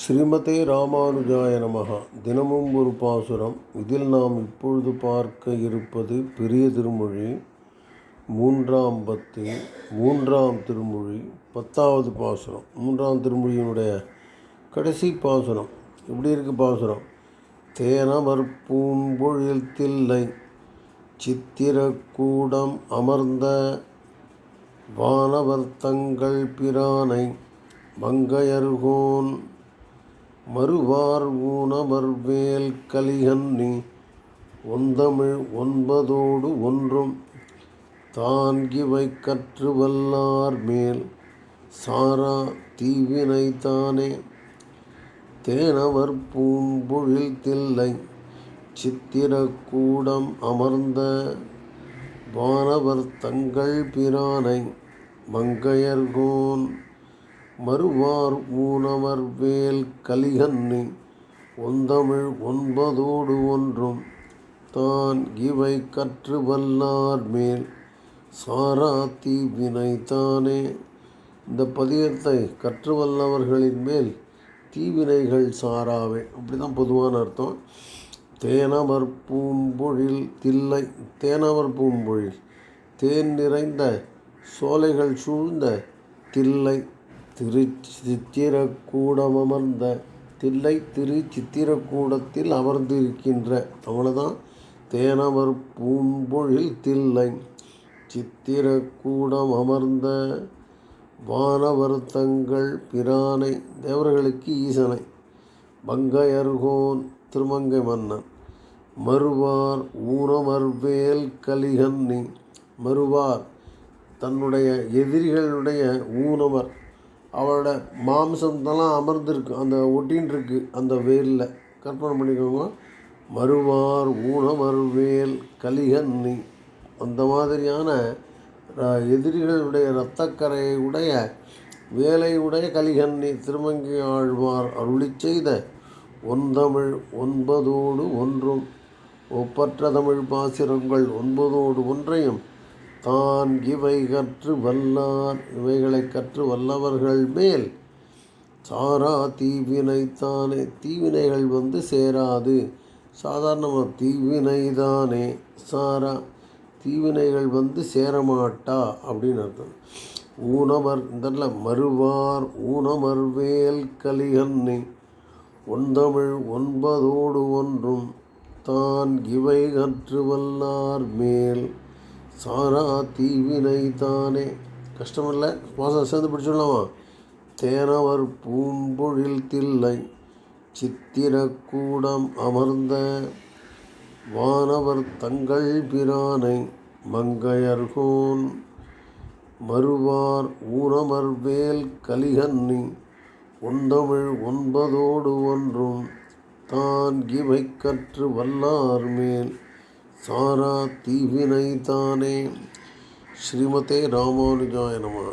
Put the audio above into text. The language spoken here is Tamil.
ஸ்ரீமதே ராமானுஜாய நமகா தினமும் ஒரு பாசுரம். இதில் நாம் இப்பொழுது பார்க்க இருப்பது பெரிய திருமொழி மூன்றாம் பத்து மூன்றாம் திருமொழி பத்தாவது பாசுரம். மூன்றாம் திருமொழியினுடைய கடைசி பாசுரம். எப்படி இருக்குது பாசுரம்? தேனமற்பூம்பொழில் தில்லை சித்திரக்கூடம் அமர்ந்த வானவர் தங்கள் பிரானை மங்கையர்கோன் மறுவார் ஊனமர்வேல் கலிகன்னி ஒந்தமிழ் ஒன்பதோடு ஒன்றும் தான்கிவை கற்று வல்லார் மேல் சாரா தீவினை தானே. தேனவர் பூம்பொழில் தில்லை சித்திரக்கூடம் அமர்ந்த வானவர் தங்கள் பிரானை மங்கையர்கோன் மறுவார் ஊனமர் வேல் கலிகன்னி ஒந்தமிழ் ஒன்பதோடு ஒன்றும் தான் இவை கற்று வல்லார் மேல் சாராத்தி வினைத்தானே இந்த பதியத்தை கற்று வல்லவர்களின் மேல் தீவினைகள் சாராவே. அப்படி தான் பொதுவான அர்த்தம். தேனவர் பூம்பொழில் தில்லை தேனவர் பூம்பொழில் தேன் நிறைந்த சோலைகள் சூழ்ந்த தில்லை திரு சித்திரக்கூடம் அமர்ந்த தில்லை திரு சித்திரக்கூடத்தில் அமர்ந்திருக்கின்ற அவ்வளோதான் தேனவர் பூம்பொழில் தில்லை சித்திரக்கூடம் அமர்ந்த வானவர் தங்கள் பிரானை தேவர்களுக்கு ஈசனை. பங்கையர்கோன் திருமங்கை மன்னன் மறுவார் ஊனமர்வேல் கலிகன்னி மறுவார் தன்னுடைய எதிரிகளுடைய ஊனமர் அவரோட மாம்சம்லாம் அமர்ந்திருக்கு. அந்த ஒட்டின்னுருக்கு அந்த வேலில் கற்பனை பண்ணிக்கோங்க. மறுவார் ஊனமருவேல் கலிகன்னி அந்த மாதிரியான ர- எதிரிகளுடைய இரத்தக்கரையை உடைய வேலையுடைய கலிகன்னி திருமங்கி ஆழ்வார் அருளி செய்த ஒன்தமிழ் ஒன்பதோடு ஒன்றும் ஒப்பற்ற தமிழ் பாசிரங்கள் ஒன்பதோடு ஒன்றையும் தான் இவை கற்று வல்லார் இவைகளை கற்று வல்லவர்கள் மேல். சாரா தீவினைத்தானே தீவினைகள் வந்து சேராது. சாதாரணமாக தீவினைதானே சாரா தீவினைகள் வந்து சேரமாட்டா அப்படின்னு அர்த்தம். ஊனமர் இந்த மறுவார் ஊனமர்வேல் கலிகன்னி ஒன்றமிழ் ஒன்பதோடு ஒன்றும் தான் இவை கற்று வல்லார் மேல். சாரா தீவினை தானே கஷ்டமில்லை. மாதம் சேர்ந்து பிடிச்சிடலாமா? தேனவர் பூம்பொழில் தில்லை. சித்திரக்கூடம் அமர்ந்த வானவர் தங்கள் பிரானை மங்கையர்கோன் மறுவார் ஊனமர்வேல் கலிகன்னி. ஒன்றமிழ் ஒன்பதோடு ஒன்றும் தான் இவை கற்று வல்லார் மேல். சாரா தீவினை தானே ஸ்ரீமதே ராமானுஜாய நமः